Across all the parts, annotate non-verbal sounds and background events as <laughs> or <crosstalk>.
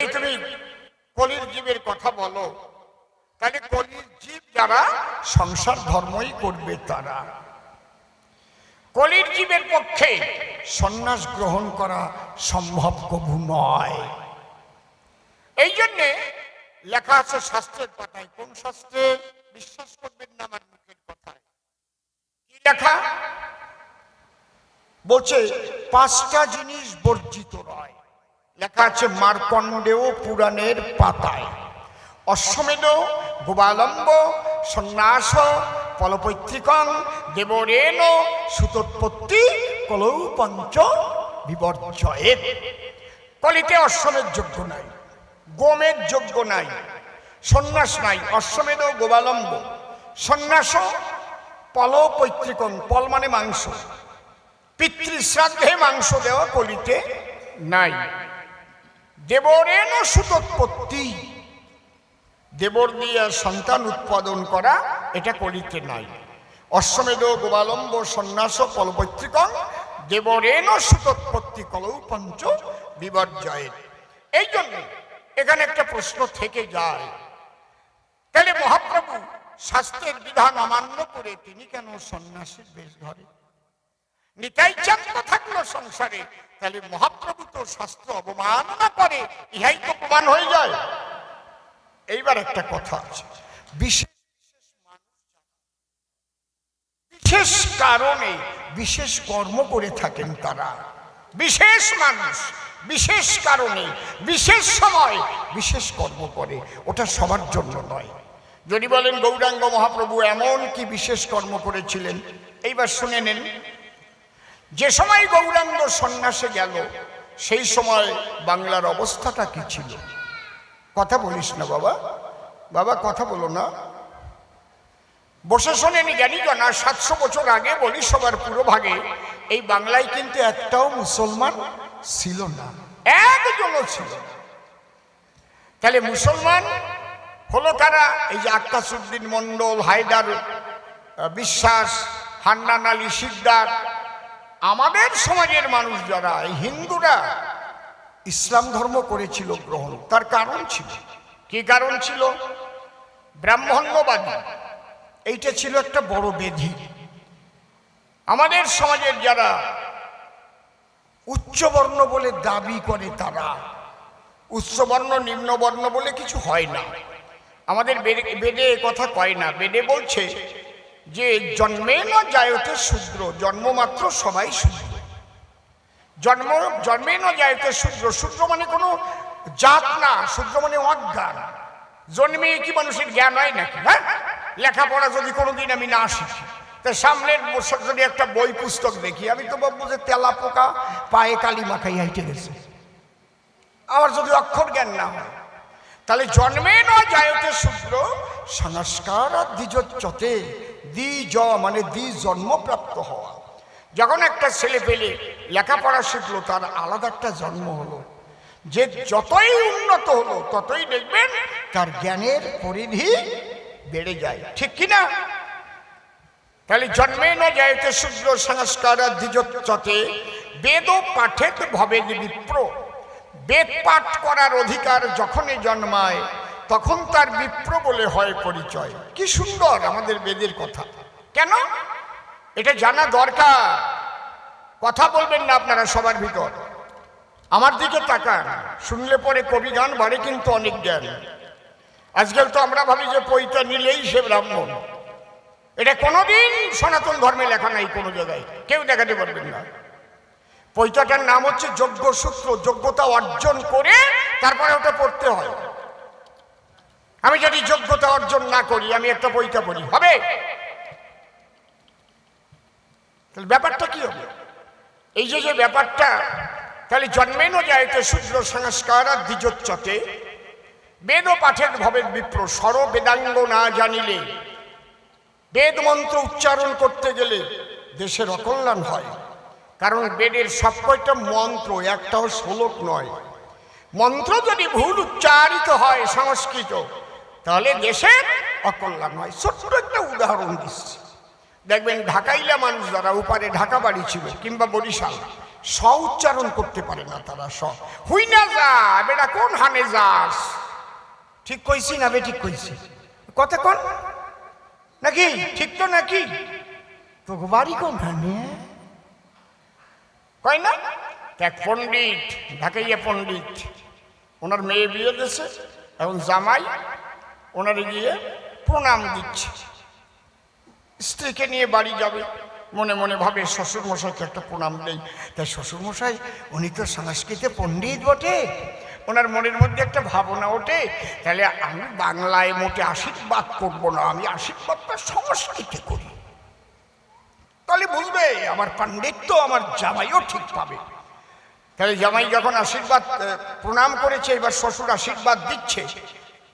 তুমি কলির জীবের কথা বলো। তাহলে কলির জীব যারা সংসার ধর্মই করবে তারা। কলির জীবের পক্ষে সন্ন্যাস গ্রহণ করা সম্ভব কবু নয়। এই জন্যে লেখা আছে শাস্ত্রের পাতায় কোন শাস্ত্রে বিশ্বাস করবেন না আমার মুখের কথায়? কি লেখা? বলছে, পাঁচটা জিনিস বর্জিত লেখা আছে মার্কণ্ডেয় পুরাণের পাতায়। অশ্বমেধ গোবালম্ব সন্ন্যাস ফলপৈত্রিকং দেবরেণ, সুতোৎপত্তি কলৌ পঞ্চ বিবর্জয়ের কলিতে অশ্বমের যোগ্য নাই গোমের যোগ্য নাই, সন্ন্যাস নাই, অশ্বমেধ গোবালম্ব সন্ন্যাস পল পৈতৃকং পল মানে মাংস, পিতৃশ্রাদ্ধে মাংস দেওয়া কলিতে নাই। দেবরেণ সুতোৎপত্তি। দেবর দিয়ে সন্তান উৎপাদন করা, এটা করিতে নাই। অশ্বমেধ গোবালম্ব সন্ন্যাস পলপৈতৃকং দেবরেণ সুতোৎপত্তি কলৌ পঞ্চ বিবর্জয়ের এই জন্য এখানে একটা প্রশ্ন থেকে যায়, তাহলে মহাপ্রভু শাস্ত্রের বিধান অমান্য করে তিনি কেন সন্ন্যাসীর বেশ ধরে? নিতাই চাঁদ থাকল সংসারে তাহলে মহাপ্রভু তো শাস্ত্র অবমাননা করে, ইহাই তো প্রমাণ হয়ে যায়। এইবার একটা কথা আছে। বিশেষ কারণে বিশেষ কর্ম করে থাকেন তারা। বিশেষ মানুষ, বিশেষ কারণে, বিশেষ সময় বিশেষ কর্ম করে। ওটা সবার জন্য নয়। যদি বলেন, গৌরাঙ্গ মহাপ্রভু এমন কি বিশেষ কর্ম করেছিলেন? এইবার শুনে নেন। যে সময় গৌরাঙ্গ সন্ন্যাসে গেল, সেই সময় বাংলার অবস্থাটা কি ছিল? কথা বলিস না বাবা। বাবা, কথা বলো না। বসে শোনেনি জানি জনা সাতশো বছর আগে বলি সবার পুরো ভাগে এই বাংলায় কিন্তু একটাও মুসলমান ছিল না। একজনও ছিল তাহলে মুসলমান হলো কারা? এই যে আক্কাসুদ্দিন মন্ডল হায়দার বিশ্বাস, হান্নান আলী সিকদার আমাদের সমাজের মানুষ যারা হিন্দুরা, ইসলাম ধর্ম করেছিল গ্রহণ। তার কারণ ছিল। কি কারণ ছিল? ব্রাহ্মণ্যবাদী। এইটা ছিল একটা বড় বেধি। আমাদের সমাজের যারা উচ্চবর্ণ বলে দাবি করে তারা, উচ্চবর্ণ, নিম্নবর্ণ বলে কিছু হয় না। আমাদের বেদে- কথা কয় না। বেদে বলছে যে জন্মে না জায়তে শূদ্র জন্মমাত্র সবাই শূদ্র। জন্ম, জন্মে না জায়তে শূদ্র শূদ্র মানে কোনো জাত না, শূদ্র মানে অজ্ঞান। জন্মে কি মানুষের জ্ঞান হয় নাকি হ্যাঁ? লেখাপড়া যদি কোনোদিন আমি না শিখি, তা সামনের বছর যদি একটা বই পুস্তক দেখি, আমি তো ভাববো যে তেলা পোকা পায়ে কালি মাখাই হাইটে গেছে। আমার যদি অক্ষর জ্ঞান না হয়, তাহলে জন্মে ন জায়তে শূদ্র সংস্কার আর দ্বিজোচ্চতে দ্বিজ মানে দ্বি জন্মপ্রাপ্ত হওয়া। যখন একটা ছেলে পেলে লেখাপড়া শিখলো, তার আলাদা একটা জন্ম হলো। যে যতই উন্নত হলো, ততই দেখবেন তার জ্ঞানের পরিধি বেড়ে যায়। ঠিক কি না? তাহলে জন্মে ন যাইতে শূদ্র সংস্কার আর দ্বিজোচ্চতে, বেদ পাঠেত ভবে বিপ্র। বেদ পাঠ করার অধিকার যখনই জন্মায় তখন তার বিপ্র বলে হয় পরিচয়। কি সুন্দর আমাদের বেদের কথা। কেন? এটা জানা দরকার। কথা বলবেন না আপনারা সবার ভিতর। আমার দিকে তাকান। শুনলে পরে কবি গান বাড়ে কিন্তু অনেক জ্ঞান। আজকাল তো আমরা ভাবি যে পৈতা নিলেই সে ব্রাহ্মণ। এটা কোনোদিন সনাতন ধর্মে লেখা নাই কোনো জায়গায়। কেউ দেখাতে পারবেন না। পৈতাটার নাম হচ্ছে যোগ্য সূত্র যোগ্যতা অর্জন করে তারপরে ওটা পড়তে হয়। আমি যদি যোগ্যতা অর্জন না করি, আমি একটা পৈতা পড়ি। হবে? তাহলে ব্যাপারটা কি হবে? এই যে যে ব্যাপারটা, তাহলে জন্মেনও যাইতে শূদ্র সংস্কার দ্বিজোচ্চতে বেদ পাঠের ভবের বিপ্র সর বেদাঙ্গ না জানিলে, বেদ মন্ত্র উচ্চারণ করতে গেলে দেশের অকল্যাণ হয়। কারণ বেদের সব কয়টা মন্ত্র একটাও শ্লোক নয়। মন্ত্র যদি ভুল উচ্চারিত হয় সংস্কৃত তাহলে দেশের অকল্যাণ হয়। ছোট্ট একটা উদাহরণ দিচ্ছি। দেখবেন ঢাকাইলা মানুষ যারা উপারে ঢাকা বাড়ি ছিল কিংবা বরিশাল স উচ্চারণ করতে পারে না তারা স হুই না যা, বেটা কোন হানে যাস? ঠিক কইছি না বে, ঠিক কইছি। কথা কোন। নাকি? ঠিক তো নাকি? তো বাড়ি কোন হানে কয় না? এক পণ্ডিত, ঢাকাইয়া পণ্ডিত। ওনার মেয়ে বিয়ে দিয়েছে এবং জামাই ওনারে গিয়ে প্রণাম দিচ্ছে। স্ত্রীকে নিয়ে বাড়ি যাবে। মনে মনে ভাবে শ্বশুর মশাইকে একটা প্রণাম নেই তাই শ্বশুর মশাই উনি তো সংস্কৃতে পণ্ডিত বটে। ওনার মনের মধ্যে একটা ভাবনা ওঠে, তাহলে আমি বাংলায় মোটে আশীর্বাদ করব না, আমি আশীর্বাদটা সংস্কৃতে করি। তাহলে বুঝবে, আমার পাণ্ডিত্য আমার জামাইও ঠিক পাবে। তাহলে জামাই যখন আশীর্বাদ প্রণাম করেছে, এবার শ্বশুর আশীর্বাদ দিচ্ছে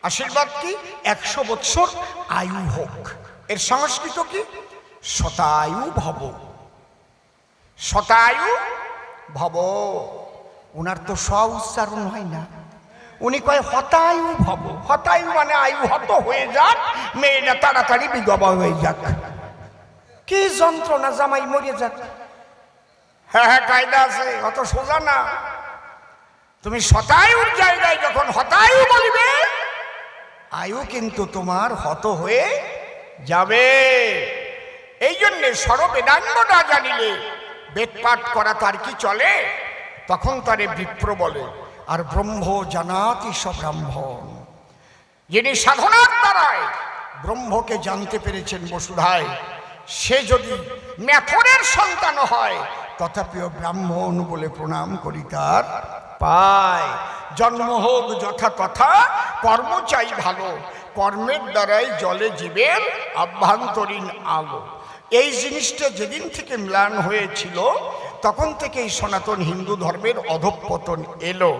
আশীর্বাদ কি? একশো বৎসর আয়ু হোক। এর সংস্কৃত কি? শতায়ু ভব। শতায়ু ভব। ওনার তো স উচ্চারণ হয় না। উনি কয় হতায়ু ভব। হতায়ু মানে আয়ু হত হয়ে যাক মেয়েটা তাড়াতাড়ি বিধবা হয়ে যাক। কি যন্ত্রণা, জামাই মরে যাক। হ্যাঁ হ্যাঁ কায়দা আছে, অত সোজা না। তুমি শতায়ুর জায়গায় যখন হতায়ু বলিবে আয়ু কিন্তু তোমার হত হয়ে যাবে। এই জন্যে সরবেদাঙ্গ না জানিলে বেদ পাঠ করা তার কি চলে? তখন তারে বিপ্র বলে, আর ব্রহ্ম জানাতি সব ব্রাহ্মণ। যিনি সাধনার দ্বারায় ব্রহ্মকে জানতে পেরেছেন বসুধায় সে যদি ম্যাথরের সন্তান হয়, তথাপিও ব্রাহ্মণ বলে প্রণাম করি তার পায়। জন্ম হোক যথা তথা কর্ম চাই ভালো। কর্মের দ্বারাই জলে জীবের আভ্যন্তরীণ আলো। এই জিনিসটা যেদিন থেকে ম্লান হয়েছিল, তখন থেকে এই সনাতন হিন্দু ধর্মের অধঃপতন এলো।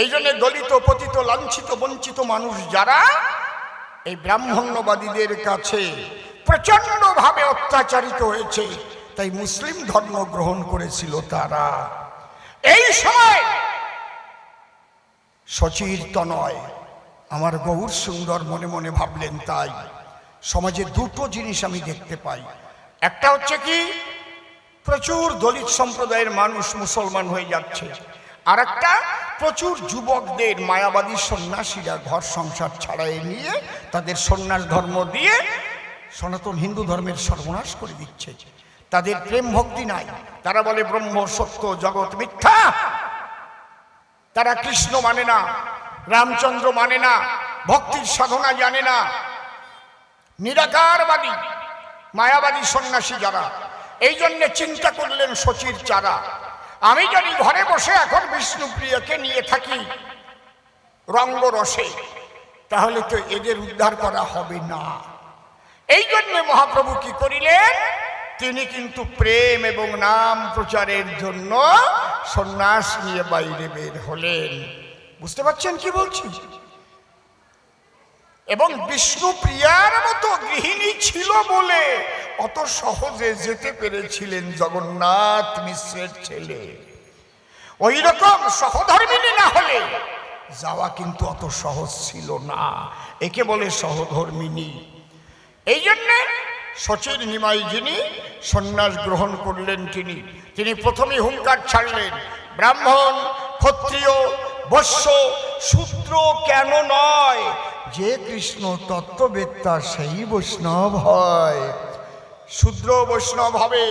এই জন্য দলিত, পতিত, লাঞ্ছিত, বঞ্চিত মানুষ যারা এই ব্রাহ্মণ্যবাদীদের কাছে প্রচণ্ডভাবে অত্যাচারিত হয়েছে, তাই মুসলিম ধর্ম গ্রহণ করেছিল তারা। এই সময় সচির তনয় আমার গৌর সুন্দর মনে মনে ভাবলেন তাই। সমাজে দুটো জিনিস আমি দেখতে পাই। একটা হচ্ছে কি, প্রচুর দলিত সম্প্রদায়ের মানুষ মুসলমান হয়ে যাচ্ছে। আর একটা প্রচুর যুবকদের, মায়াবাদী সন্ন্যাসীরা ঘর সংসার ছাড়াই নিয়ে তাদের সন্ন্যাস ধর্ম দিয়ে সনাতন হিন্দু ধর্মের সর্বনাশ করে দিচ্ছে। তাদের প্রেম ভক্তি নাই। তারা বলে ব্রহ্ম, সত্য, জগৎ মিথ্যা। তারা কৃষ্ণ মানে না, রামচন্দ্র মানে না, ভক্তির সাধনা জানে না। নিরাকারবাদী, মায়াবাদী সন্ন্যাসী যারা, এই জন্যে চিন্তা করলেন সচির চারা। আমি যদি ঘরে বসে এখন বিষ্ণুপ্রিয়কে নিয়ে থাকি, রঙ্গরসে, তাহলে তো এদের উদ্ধার করা হবে না। এই জন্য মহাপ্রভু কি করিলেন? তিনি কিন্তু প্রেম এবং নাম প্রচারের জন্য সন্ন্যাস নিয়ে বাইরে বের হলেন। বুঝতে পারছেন কি বলছি? এবং বিষ্ণুপ্রিয়ার মতো গৃহিণী ছিল বলে অত সহজে যেতে পেরেছিলেন জগন্নাথ মিশ্রের ছেলে। ওই রকম সহধর্মিনী না হলে যাওয়া কিন্তু অত সহজ ছিল না। একে বলে সহধর্মিনী। এই জন্যে সচির নিমাই যিনি সন্ন্যাস গ্রহণ করলেন তিনি। তিনি প্রথমে হুঙ্কার ছাড়লেন, ব্রাহ্মণ, ক্ষত্রিয় বৈশ্য শূদ্র কেন নয়? যে কৃষ্ণ তত্ত্ববেত্তা সেই বৈষ্ণব হয়। শূদ্র বৈষ্ণব হবে।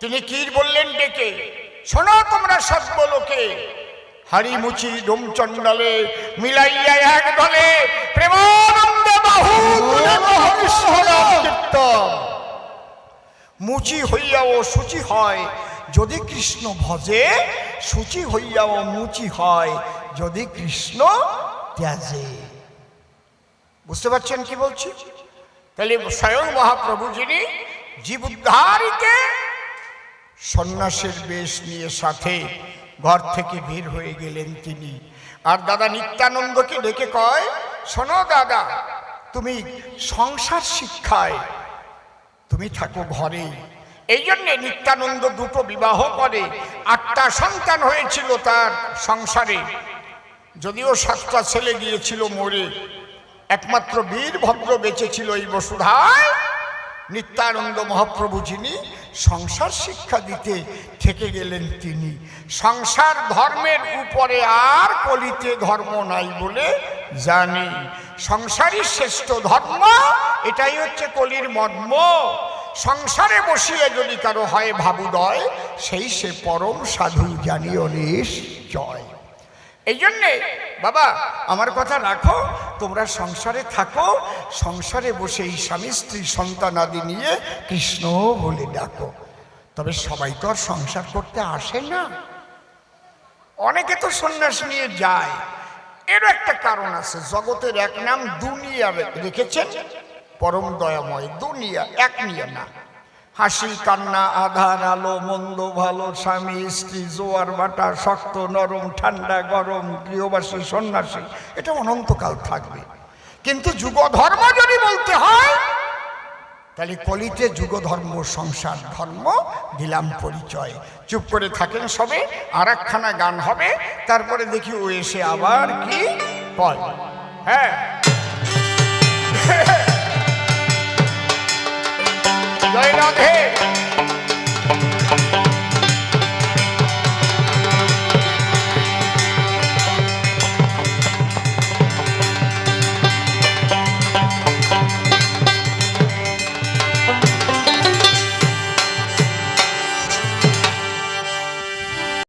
তিনি কি বললেন ডেকে, শোনো তোমরা সর্বলোকে। হাড়িমুচি ডোমচণ্ডালে মিলাইয়া এক দলে প্রেমানন্দ বাহু মহর্ষণাম কীর্তন। মুচি হইয়াও সুচি হয়। যদি কৃষ্ণ ভজে, সুচি হইয়াও মুচি হয়। যদি কৃষ্ণ ত্যাজে। বুঝতে পারছেন কি বলছি? তাহলে স্বয়ং মহাপ্রভু যিনি জীব উদ্ধারিতে সন্ন্যাসের বেশ নিয়ে সাথে ঘর থেকে বের হয়ে গেলেন তিনি। আর দাদা নিত্যানন্দকে ডেকে কয়, শোনো দাদা, তুমি সংসার শিক্ষায় তুমি থাকো ঘরে। এই জন্যে নিত্যানন্দ দুটো বিবাহ করে। আটটা সন্তান হয়েছিল তার সংসারে। যদিও সাতটা ছেলে গিয়েছিল মরে। একমাত্র বীরভদ্র বেঁচে ছিল এই বসুধায় নিত্যানন্দ মহাপ্রভু যিনি সংসার শিক্ষা দিতে থেকে গেলেন তিনি। সংসার ধর্মের উপরে আর কলিতে ধর্ম নাই বলে জানি। সংসারই শ্রেষ্ঠ ধর্ম, এটাই হচ্ছে কলির মর্ম। সংসারে বসিয়ে যদি কারও হয় ভাবুদয়, সেই সে পরম সাধু জানিও নিশ্চয়। এই জন্যে, বাবা, আমার কথা রাখো, তোমরা সংসারে থাকো, সংসারে বসে এই স্বামী, স্ত্রী, সন্তান আদি নিয়ে কৃষ্ণ বলে ডাকো। তবে সবাই তো আর সংসার করতে আসে না। অনেকে তো সন্ন্যাস নিয়ে যায় এরও একটা কারণ আছে, জগতের এক নাম দুনিয়া রেখেছেন? পরম দয়াময়, দুনিয়া, এক নিয়ে না। হাসি, কান্না আধার আলো, মন্দ, ভালো, স্বামী, স্ত্রী, জোয়ার, বাটা, শক্ত, নরম, ঠান্ডা, গরম, গৃহবাসী, সন্ন্যাসী, এটা অনন্তকাল থাকবে। কিন্তু যুগ ধর্ম যদি বলতে হয় তাহলে কলিতে যুগ ধর্ম সংসার ধর্ম, দিলাম পরিচয়। চুপ করে থাকেন সবে আর একখানা গান হবে, তারপরে দেখি ও এসে আবার কি বল হ্যাঁ। <laughs> জয় রাধে।